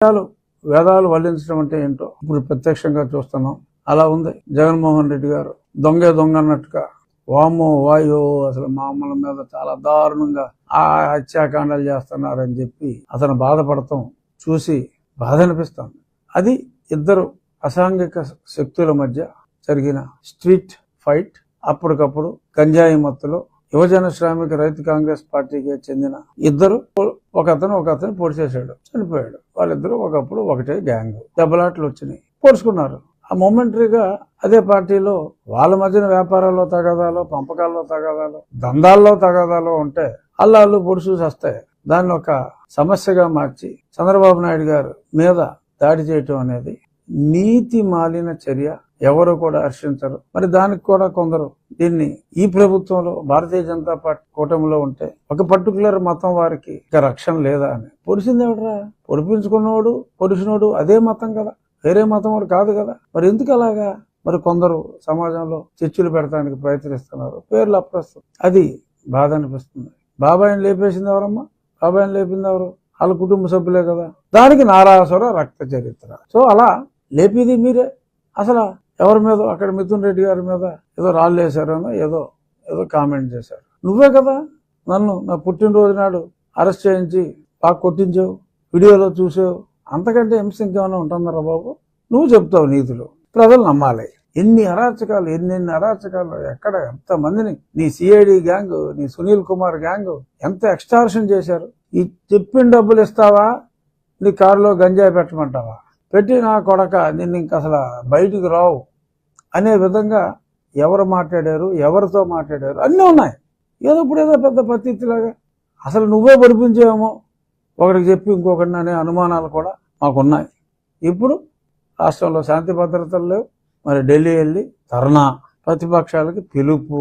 వేదాలు వేదాలు వల్లించడం అంటే ఏంటో ఇప్పుడు ప్రత్యక్షంగా చూస్తున్నాం. అలా ఉంది. జగన్మోహన్ రెడ్డి గారు దొంగే దొంగ అన్నట్టుగా వామో వాయో అసలు మామల మీద చాలా దారుణంగా ఆ హత్యాకాండాలు చేస్తున్నారని చెప్పి అతను బాధపడటం చూసి బాధ అనిపిస్తుంది. అది ఇద్దరు అసాంఘిక శక్తుల మధ్య జరిగిన స్ట్రీట్ ఫైట్. అప్పటికప్పుడు గంజాయి మత్తులో యువజన శ్రామిక రైతు కాంగ్రెస్ పార్టీకి చెందిన ఇద్దరు ఒక అతను ఒక అతను పొడి చేశాడు చనిపోయాడు. వాళ్ళిద్దరూ ఒకప్పుడు ఒకటే గ్యాంగ్. దెబ్బలాట్లు వచ్చినాయి. పొడుచుకున్నారు. ఆ మొమెంటరీగా అదే పార్టీలో వాళ్ళ మధ్యన వ్యాపారాల్లో తగాదాలు పంపకాల్లో తగాదాలు దందాల్లో తగాదాలు ఉంటే అల్లాళ్ళు పొడుచు వస్తాయి దాన్ని ఒక సమస్యగా మార్చి చంద్రబాబు నాయుడు గారు మీద దాడి చేయటం అనేది నీతి మాలిన చర్య ఎవరు కూడా హర్షించరు. మరి దానికి కూడా కొందరు దీన్ని ఈ ప్రభుత్వంలో భారతీయ జనతా పార్టీ కూటమిలో ఉంటే ఒక పర్టికులర్ మతం వారికి ఇక రక్షణ లేదా అని. పొడిచింది ఎవడరా? పొడిపించుకున్నవాడు పొడిచినోడు అదే మతం కదా. వేరే మతం వాడు కాదు కదా. మరి ఎందుకు అలాగా? మరి కొందరు సమాజంలో చర్చలు పెడతానికి ప్రయత్నిస్తున్నారు. పేర్లు అప్రస్తుతం. అది బాధ అనిపిస్తుంది. బాబాయిని లేపేసింది ఎవరమ్మా? బాబాయిని లేపింది ఎవరు? వాళ్ళ కుటుంబ సభ్యులే కదా. దానికి నారాసుర రక్త చరిత్ర. సో అలా లేపేది మీరే. అసలు ఎవరి మీద? అక్కడ మిథున్ రెడ్డి గారి మీద ఏదో రాళ్ళు వేశారనో ఏదో ఏదో కామెంట్ చేశారు. నువ్వే కదా నన్ను నా పుట్టినరోజు నాడు అరెస్ట్ చేయించి బాగా కొట్టించావు వీడియోలో చూసావు. అంతకంటే హింసింకేమైనా ఉంటుందరా బాబు? నువ్వు చెప్తావు నీతులు. ప్రజలు నమ్మాలి. ఎన్ని అరాచకాలు ఎన్నెన్ని అరాచకాలు ఎక్కడ ఎంత మందిని నీ సిఐడి గ్యాంగ్ నీ సునీల్ కుమార్ గ్యాంగ్ ఎంత ఎక్స్టార్షన్ చేశారు? ఈ చెప్పిన డబ్బులు ఇస్తావా? నీ కారులో గంజాయి పెట్టమంటావా? పెట్టి నా కొడక నిన్ను ఇంక అసలు బయటికి రావు అనే విధంగా ఎవరు మాట్లాడారు ఎవరితో మాట్లాడారు అన్నీ ఉన్నాయి. ఏదో ఇప్పుడు ఏదో పెద్ద పత్తిలాగా అసలు నువ్వే పడిపించేమో ఒకరికి చెప్పి ఇంకొకరిని అనే అనుమానాలు కూడా మాకున్నాయి. ఇప్పుడు రాష్ట్రంలో శాంతి భద్రతలు లేవు. మరి ఢిల్లీ వెళ్ళి ధర్నా ప్రతిపక్షాలకి పిలుపు.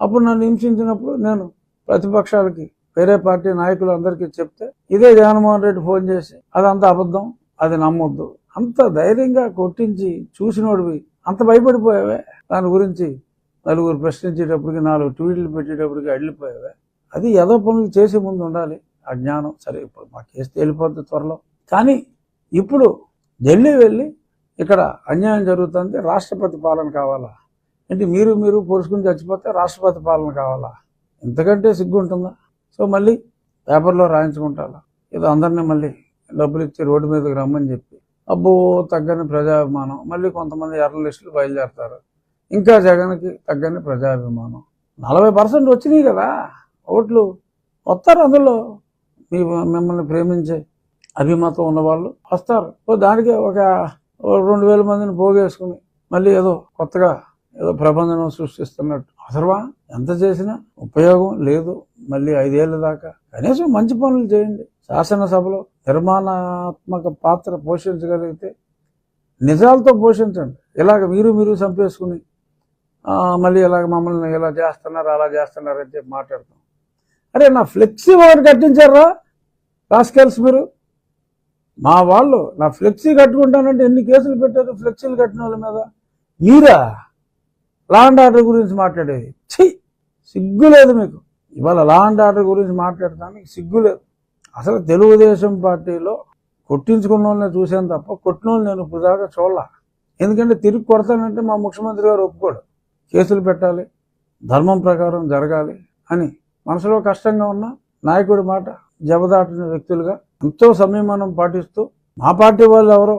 అప్పుడు నన్ను హింసించినప్పుడు నేను ప్రతిపక్షాలకి వేరే పార్టీ నాయకులు అందరికీ చెప్తే ఇదే జగన్మోహన్ రెడ్డి ఫోన్ చేసి అదంతా అబద్ధం అది నమ్మొద్దు. అంత ధైర్యంగా కొట్టించి చూసినోడివి. అంత భయపడిపోయావే? దాని గురించి నలుగురు ప్రశ్నించేటప్పటికి నాలుగు ట్వీట్లు పెట్టేటప్పటికి అడిగిపోయావే అది ఏదో పనులు చేసే ముందు ఉండాలి. ఆ జ్ఞానం సరే ఇప్పుడు మా కేసు తేలిపోద్ది త్వరలో. కానీ ఇప్పుడు ఢిల్లీ వెళ్ళి ఇక్కడ అన్యాయం జరుగుతుంది. రాష్ట్రపతి పాలన కావాలా? అంటే మీరు మీరు పొడుచుకుని చచ్చిపోతే రాష్ట్రపతి పాలన కావాలా? ఇంతకంటే సిగ్గు ఉంటుందా సో మళ్ళీ పేపర్లో రాయించుకుంటారా ఏదో అందరినీ మళ్ళీ డబ్బులు ఇచ్చి రోడ్డు మీదకి రమ్మని చెప్పి అబ్బో తగ్గని ప్రజాభిమానం. మళ్ళీ కొంతమంది జర్నలిస్టులు బయలుదేరతారు. ఇంకా జగన్కి తగ్గని ప్రజాభిమానం. నలభై పర్సెంట్ వచ్చినాయి కదా. ఓట్లు వస్తారు అందులో. మీ మిమ్మల్ని ప్రేమించే అభిమతం ఉన్నవాళ్ళు వస్తారు. దానికి ఒక రెండు వేల మందిని పోగేసుకుని మళ్ళీ ఏదో కొత్తగా ఏదో ప్రబంధనం సృష్టిస్తున్నట్టు. అవసరమా ఎంత చేసినా ఉపయోగం లేదు. మళ్ళీ ఐదేళ్ళ దాకా. కనీసం మంచి పనులు చేయండి. శాసనసభలో నిర్మాణాత్మక పాత్ర పోషించగలిగితే నిజాలతో పోషించండి. ఇలాగ మీరు మీరు చంపేసుకుని మళ్ళీ ఇలాగ మమ్మల్ని ఇలా చేస్తున్నారు అలా చేస్తున్నారు అని చెప్పి మాట్లాడతాం. అరే నా ఫ్లెక్సీ ఒకటి కట్టించారా? రాస్కెల్స్ మీరు? మా వాళ్ళు నా ఫ్లెక్సీ కట్టుకుంటానంటే ఎన్ని కేసులు పెట్టారు ఫ్లెక్సీలు కట్టిన వాళ్ళ మీద? మీరా? లా అండ్ ఆర్డర్ గురించి మాట్లాడేది. ఛీ! సిగ్గు లేదు మీకు. ఇవాళ లా అండ్ ఆర్డర్ గురించి మాట్లాడటానికి సిగ్గు లేదు. అసలు తెలుగుదేశం పార్టీలో కొట్టించుకున్న వాళ్ళని చూశాను తప్ప కొట్టిన వాళ్ళు నేను ఇప్పుడు దాకా చూడాల. ఎందుకంటే తిరిగి కొడతానంటే మా ముఖ్యమంత్రి గారు ఒప్పుకోడు. కేసులు పెట్టాలి ధర్మం ప్రకారం జరగాలి అని మనసులో కష్టంగా ఉన్న నాయకుడి మాట జబదాటిన వ్యక్తులుగా ఎంతో సంయమనం పాటిస్తూ మా పార్టీ వాళ్ళు ఎవరో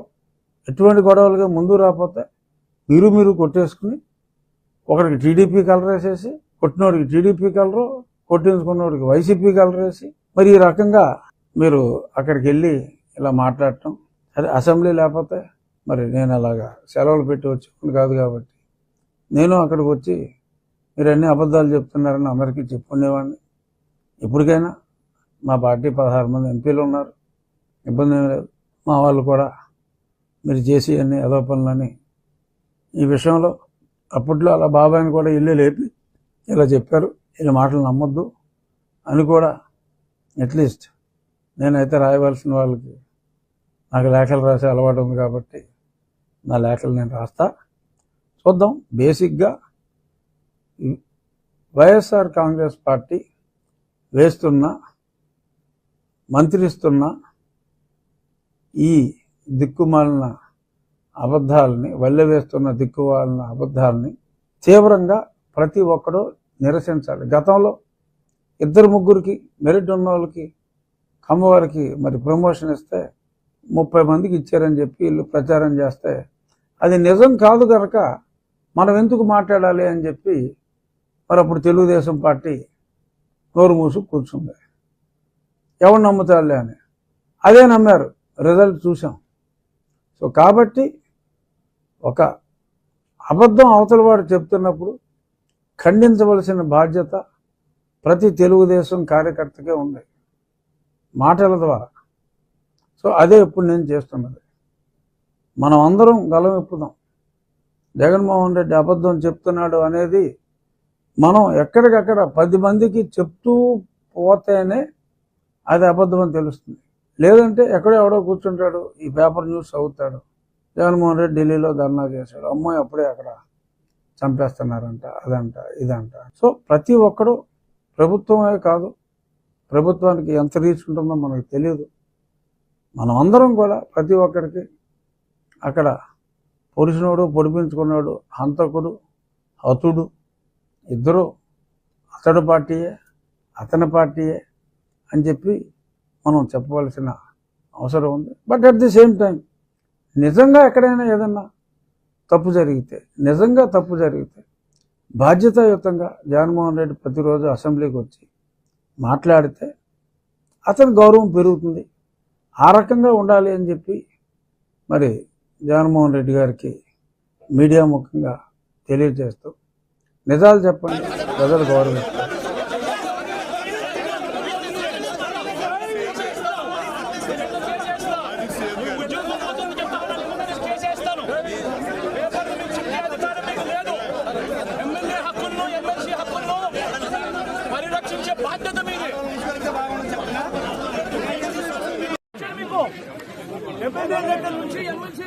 ఎటువంటి గొడవలుగా ముందు రాకపోతే మీరు మీరు కొట్టేసుకుని ఒకరికి టీడీపీ కలర్ వేసేసి కొట్టినోడికి టీడీపీ కలరు కొట్టించుకున్నోడికి వైసీపీ కలర్ వేసి మరి ఈ రకంగా మీరు అక్కడికి వెళ్ళి ఇలా మాట్లాడటం అదే అసెంబ్లీ లేకపోతే మరి నేను అలాగా సెలవులు పెట్టి వచ్చి కాదు కాబట్టి. నేను అక్కడికి వచ్చి మీరు అన్ని అబద్ధాలు చెప్తున్నారని అందరికీ చెప్పుకునేవాడిని. ఇప్పటికైనా మా పార్టీ పదహారు మంది ఎంపీలు ఉన్నారు. ఇబ్బంది ఏం లేదు. మా వాళ్ళు కూడా మీరు చేసి అన్ని ఏదో పనులని ఈ విషయంలో అప్పట్లో అలా బాబాయిని కూడా ఇల్లు లేపి ఇలా చెప్పారు ఇలా మాటలు నమ్మొద్దు అని కూడా అట్లీస్ట్ నేనైతే రాయవలసిన వాళ్ళకి నాకు లేఖలు రాసే అలవాటు ఉంది కాబట్టి నా లేఖలు నేను రాస్తా. చూద్దాం బేసిక్గా వైఎస్ఆర్ కాంగ్రెస్ పార్టీ వేస్తున్న మంత్రిస్తున్న ఈ దిక్కుమాలిన అబద్ధాలని వల్లెవేస్తున్న దిక్కుమాలిన అబద్ధాలని తీవ్రంగా ప్రతి ఒక్కరూ నిరసించాలి. గతంలో ఇద్దరు ముగ్గురికి మెరిట్ ఉన్న వాళ్ళకి కమ్మవారికి మరి ప్రమోషన్ ఇస్తే ముప్పై మందికి ఇచ్చారని చెప్పి వీళ్ళు ప్రచారం చేస్తే అది నిజం కాదు కనుక మనం ఎందుకు మాట్లాడాలి అని చెప్పి మరి అప్పుడు తెలుగుదేశం పార్టీ నోరు మూసు కూర్చుంది. ఎవరు నమ్ముతారులే అని. అదే నమ్మారు. రిజల్ట్ చూసాం సో కాబట్టి ఒక అబద్ధం అవతల వాడు చెప్తున్నప్పుడు ఖండించవలసిన బాధ్యత ప్రతి తెలుగుదేశం కార్యకర్తకే ఉంది. మాటల ద్వారా. సో అదే ఇప్పుడు నేను చేస్తున్నది. మనం అందరం గలం ఇప్పుదాం జగన్మోహన్ రెడ్డి అబద్ధం చెప్తున్నాడు అనేది మనం ఎక్కడికక్కడ పది మందికి చెప్తూ పోతేనే అది అబద్ధం అని తెలుస్తుంది. లేదంటే ఎక్కడో ఎవడో కూర్చుంటాడు ఈ పేపర్ న్యూస్ అవుతాడు జగన్మోహన్ రెడ్డి ఢిల్లీలో ధర్నా చేశాడు. అమ్మాయి అప్పుడే అక్కడ చంపేస్తున్నారంట అదంట ఇదంట. సో ప్రతి ఒక్కడు ప్రభుత్వమే కాదు ప్రభుత్వానికి ఎంత రీచ్ ఉంటుందో మనకు తెలియదు మనం అందరం కూడా ప్రతి ఒక్కరికి అక్కడ పొడిచినోడు పొడిపించుకున్నాడు హంతకుడు హతుడు ఇద్దరు అతడు పార్టీయే అతని పార్టీయే అని చెప్పి మనం చెప్పవలసిన అవసరం ఉంది. But at the same time నిజంగా ఎక్కడైనా ఏదన్నా తప్పు జరిగితే నిజంగా తప్పు జరిగితే బాధ్యతాయుతంగా జగన్మోహన్ రెడ్డి ప్రతిరోజు అసెంబ్లీకి వచ్చి మాట్లాడితే అతని గౌరవం పెరుగుతుంది. ఆ రకంగా ఉండాలి అని చెప్పి మరి జగన్మోహన్ రెడ్డి గారికి మీడియా ముఖంగా తెలియజేస్తూ నిజాలు చెప్పండి. ప్రజలు గౌరవిస్తారు చేసేస్తాను పేపర్లు మీకు చెప్పే అధికారం మీకు లేదు ఎమ్మెల్యే హక్కులను ఎమ్మెల్సీ హక్కులను పరిరక్షించే బాధ్యత మీది మీకు ఎమ్మెల్యే దగ్గర నుంచి MLC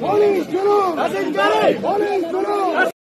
Police Guru! Police Guru!